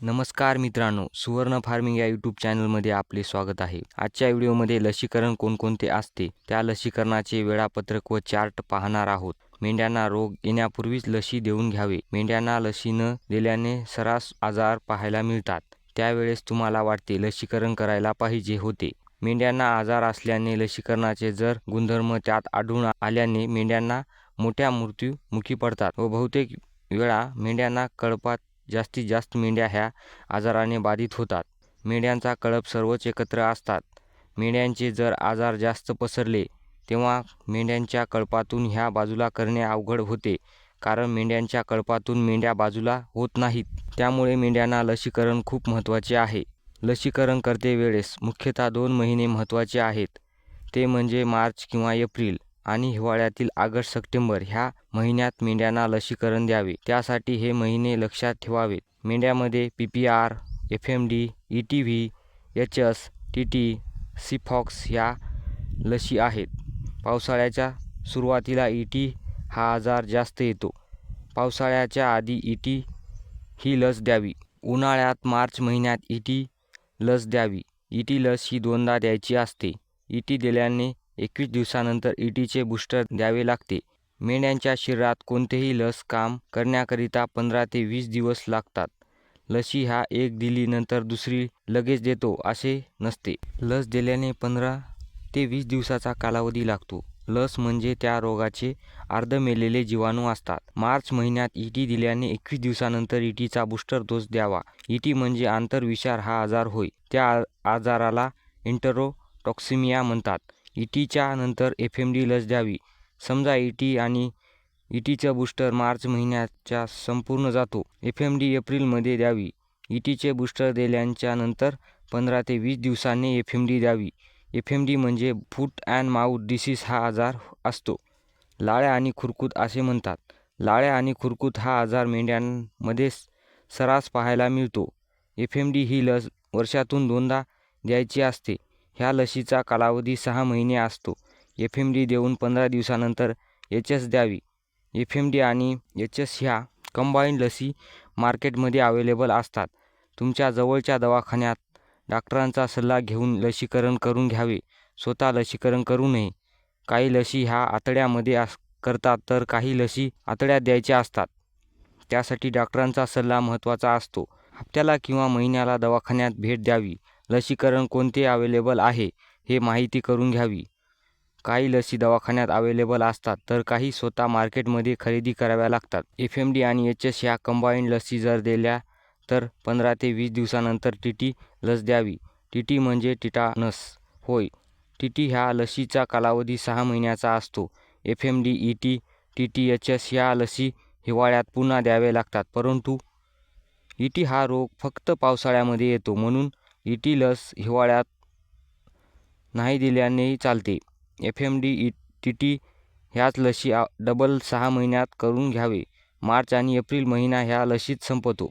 नमस्कार मित्रांनो सुवर्ण फार्मिंग या यूट्यूब चॅनलमध्ये आपले स्वागत आहे. आजच्या व्हिडिओमध्ये लसीकरण कोणकोणते असते त्या लसीकरणाचे वेळापत्रक व चार्ट पाहणार आहोत. मेंढ्यांना रोग येण्यापूर्वीच लसी देऊन घ्यावे. मेंढ्यांना लसी न दिल्याने सरास आजार पाहायला मिळतात. त्यावेळेस तुम्हाला वाटते लसीकरण करायला पाहिजे होते. मेंढ्यांना आजार असल्याने लसीकरणाचे जर गुणधर्म त्यात आढळून आल्याने मेंढ्यांना मोठ्या मृत्यूमुखी पडतात व बहुतेक वेळा मेंढ्यांना कळपात जास्तीत जास्त मेंढ्या ह्या आजाराने बाधित होतात. मेंढ्यांचा कळप सर्वच एकत्र असतात. मेंढ्यांचे जर आजार जास्त पसरले तेव्हा मेंढ्यांच्या कळपातून ह्या बाजूला करणे अवघड होते कारण मेंढ्यांच्या कळपातून मेंढ्या बाजूला होत नाहीत. त्यामुळे मेंढ्यांना लसीकरण खूप महत्त्वाचे आहे. लसीकरण करते वेळेस मुख्यतः दोन महिने महत्त्वाचे आहेत. ते म्हणजे मार्च किंवा एप्रिल. आणि हिवाळ्यातील ऑगस्ट सप्टेंबर ह्या महिन्यात मेंढ्यांना लसीकरण द्यावे. त्यासाठी हे महिने लक्षात ठेवावेत. मेंढ्यामध्ये P P R F M D E T V H S T T sheep pox ह्या लसी आहेत. पावसाळ्याच्या सुरुवातीला ई टी हा आजार जास्त येतो. पावसाळ्याच्या आधी ई टी ही लस द्यावी. उन्हाळ्यात मार्च महिन्यात ई टी लस द्यावी. ई टी लस ही दोनदा द्यायची असते. ई टी दिल्याने एकवीस दिवसानंतर ई टीचे बूस्टर द्यावे लागते. मेंढ्यांच्या शरीरात कोणतेही लस काम करण्याकरिता पंधरा ते वीस दिवस लागतात. लसी हा एक दिली नंतर दुसरी लगेच देतो असे नसते. लस दिल्याने पंधरा ते वीस दिवसाचा कालावधी लागतो. लस म्हणजे त्या रोगाचे अर्ध मेलेले जीवाणू असतात. मार्च महिन्यात ई टी दिल्याने एकवीस दिवसानंतर ई टीचा बूस्टर डोस द्यावा. ई टी म्हणजे आंतरविषार हा आजार होय. त्या आजाराला इंटरोटॉक्सिमिया म्हणतात. ई टीच्या नंतर एफ एम डी लस द्यावी. समजा ई टी आणि ई टीचं बूस्टर मार्च महिन्याच्या संपूर्ण जातो. एफ एम डी एप्रिलमध्ये द्यावी. ई टीचे बूस्टर दिल्याच्या नंतर पंधरा ते वीस दिवसांनी एफ एम डी द्यावी. एफ एम डी म्हणजे फूट अँड माऊथ डिसीज हा आजार असतो. लाळ्या आणि खुरकूत असे म्हणतात. लाळ्या आणि खुरकूत हा आजार मेंढ्यांमध्ये सरास पाहायला मिळतो. एफ एम डी ही लस वर्षातून दोनदा द्यायची असते. ह्या लसीचा कालावधी सहा महिने असतो. एफ एम डी देऊन पंधरा दिवसानंतर एच एस द्यावी. एफ एम डी आणि एच एस ह्या कंबाईंड लसी मार्केटमध्ये अवेलेबल असतात. तुमच्या जवळच्या दवाखान्यात डॉक्टरांचा सल्ला घेऊन लसीकरण करून घ्यावे. स्वतः लसीकरण करू नये. काही लसी ह्या आतड्यामध्ये अस करतात तर काही लसी आतड्यात द्यायच्या असतात. त्यासाठी डॉक्टरांचा सल्ला महत्त्वाचा असतो. हप्त्याला किंवा महिन्याला दवाखान्यात भेट द्यावी. लसीकरण कोणते अवेलेबल आहे हे माहिती करून घ्यावी. काही लसी दवाखान्यात अवेलेबल असतात तर काही स्वतः मार्केटमध्ये खरेदी कराव्या लागतात. एफ एम डी आणि एच एस ह्या कंबाईंड लसी जर दिल्या तर पंधरा ते वीस दिवसानंतर टी टी लस द्यावी. टी टी म्हणजे टिटानस. होय. टी टी ह्या लसीचा कालावधी सहा महिन्याचा असतो. F M D E T T T H S ह्या लसी हिवाळ्यात पुन्हा द्यावे लागतात परंतु ई टी हा रोग फक्त पावसाळ्यामध्ये येतो म्हणून ई टी लस हिवाळ्यात नाही दिल्यानेही चालते. F M D E T T ह्याच लसी डबल सहा महिन्यात करून घ्यावे. मार्च आणि एप्रिल महिना ह्या लसीत संपतो.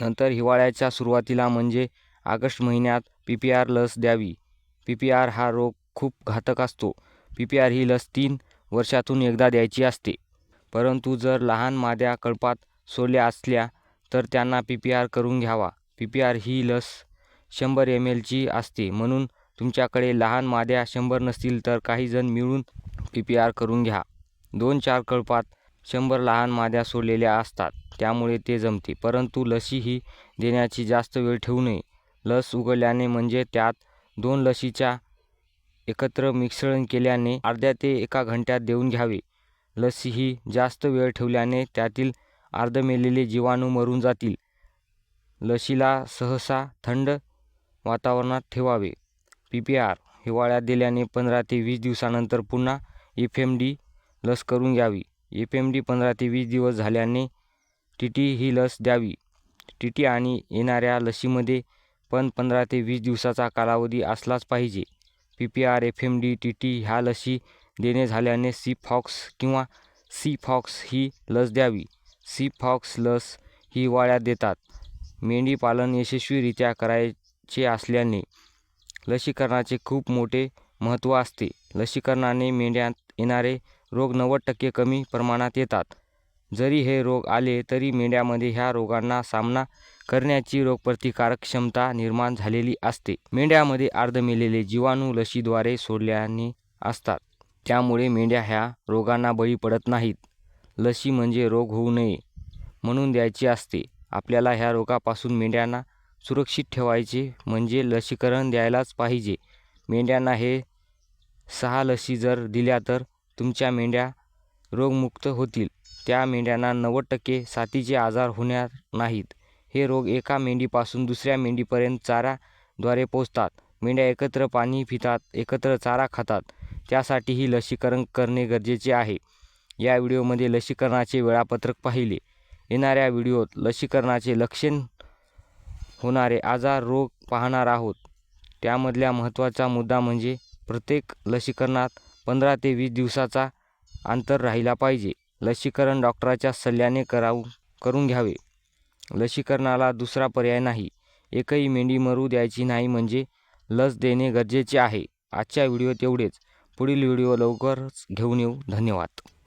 नंतर हिवाळ्याच्या सुरुवातीला म्हणजे ऑगस्ट महिन्यात पी पी आर लस द्यावी. पी पी आर हा रोग खूप घातक असतो. पी पी आर ही लस तीन वर्षातून एकदा द्यायची असते. परंतु जर लहान माद्या कळपात सोडल्या असल्या तर त्यांना पी पी आर करून घ्यावा. पी पी आर ही लस शंभर एम एलची असते. म्हणून तुमच्याकडे लहान माद्या शंभर नसतील तर काही जण मिळून पी पी आर करून घ्या. दोन चार कळपात शंभर लहान माद्या सोडलेल्या असतात. त्यामुळे ते जमते. परंतु लसी ही देण्याची जास्त वेळ ठेवू नये. लस उघडल्याने म्हणजे त्यात दोन लसीच्या एकत्र मिश्रण केल्याने अर्ध्या ते एका घंट्यात देऊन घ्यावे. लसी ही जास्त वेळ ठेवल्याने त्यातील अर्ध मेलेले जीवाणू मरून जातील. लसीला सहसा थंड वातावरणात ठेवावे. पी पी आर हिवाळ्यात दिल्याने पंधरा ते वीस दिवसानंतर पुन्हा एफ एम डी लस करून घ्यावी. एफ एम डी पंधरा ते वीस दिवस झाल्याने टी टी ही लस द्यावी. टी टी आणि येणाऱ्या लसीमध्ये पण पंधरा ते वीस दिवसाचा कालावधी असलाच पाहिजे. P P R F M D T T ह्या लसी देणे झाल्याने सी फॉक्स किंवा सी फॉक्स ही लस द्यावी. सी फॉक्स लस ही हिवाळ्यात देतात. मेंढी पालन यशस्वीरित्या करायचे असल्याने लसीकरणाचे खूप मोठे महत्त्व असते. लसीकरणाने मेंढ्यांत येणारे रोग नव्वद टक्के कमी प्रमाणात येतात. जरी हे रोग आले तरी मेंढ्यामध्ये ह्या रोगांना सामना करण्याची रोगप्रतिकारक क्षमता निर्माण झालेली असते. मेंढ्यामध्ये अर्ध मेलेले जीवाणू लशीद्वारे सोडल्याने असतात. त्यामुळे मेंढ्या ह्या रोगांना बळी पडत नाहीत. लसी म्हणजे रोग होऊ नये म्हणून द्यायची असते. आपल्याला ह्या रोगापासून मेंढ्यांना सुरक्षित ठेवायचे म्हणजे लसीकरण द्यायलाच पाहिजे. मेंढ्यांना हे सहा लसी जर दिल्या तर तुमच्या मेंढ्या रोगमुक्त होतील. त्या मेंढ्यांना नव्वद टक्के साथीचे आजार होणार नाहीत. हे रोग एका मेंढीपासून दुसऱ्या मेंढीपर्यंत चाराद्वारे पोचतात मेंढ्या एकत्र पाणी पितात एकत्र चारा खातात. त्यासाठीही लसीकरण करणे गरजेचे आहे. या व्हिडिओमध्ये लसीकरणाचे वेळापत्रक पाहिले. येणाऱ्या व्हिडिओत लसीकरणाचे लक्षण होणारे आजार रोग पाहणार आहोत. त्यामधल्या महत्त्वाचा मुद्दा म्हणजे प्रत्येक लसीकरणात पंधरा ते वीस दिवसाचा अंतर राहिला पाहिजे. लसीकरण डॉक्टराच्या सल्ल्याने करावू करून घ्यावे. लसीकरणाला दुसरा पर्याय नाही. एकही मेंढी मरू द्यायची नाही म्हणजे लस देणे गरजेचे आहे. आजच्या व्हिडिओत एवढेच पुढील व्हिडिओ लवकरच घेऊन येऊ. धन्यवाद.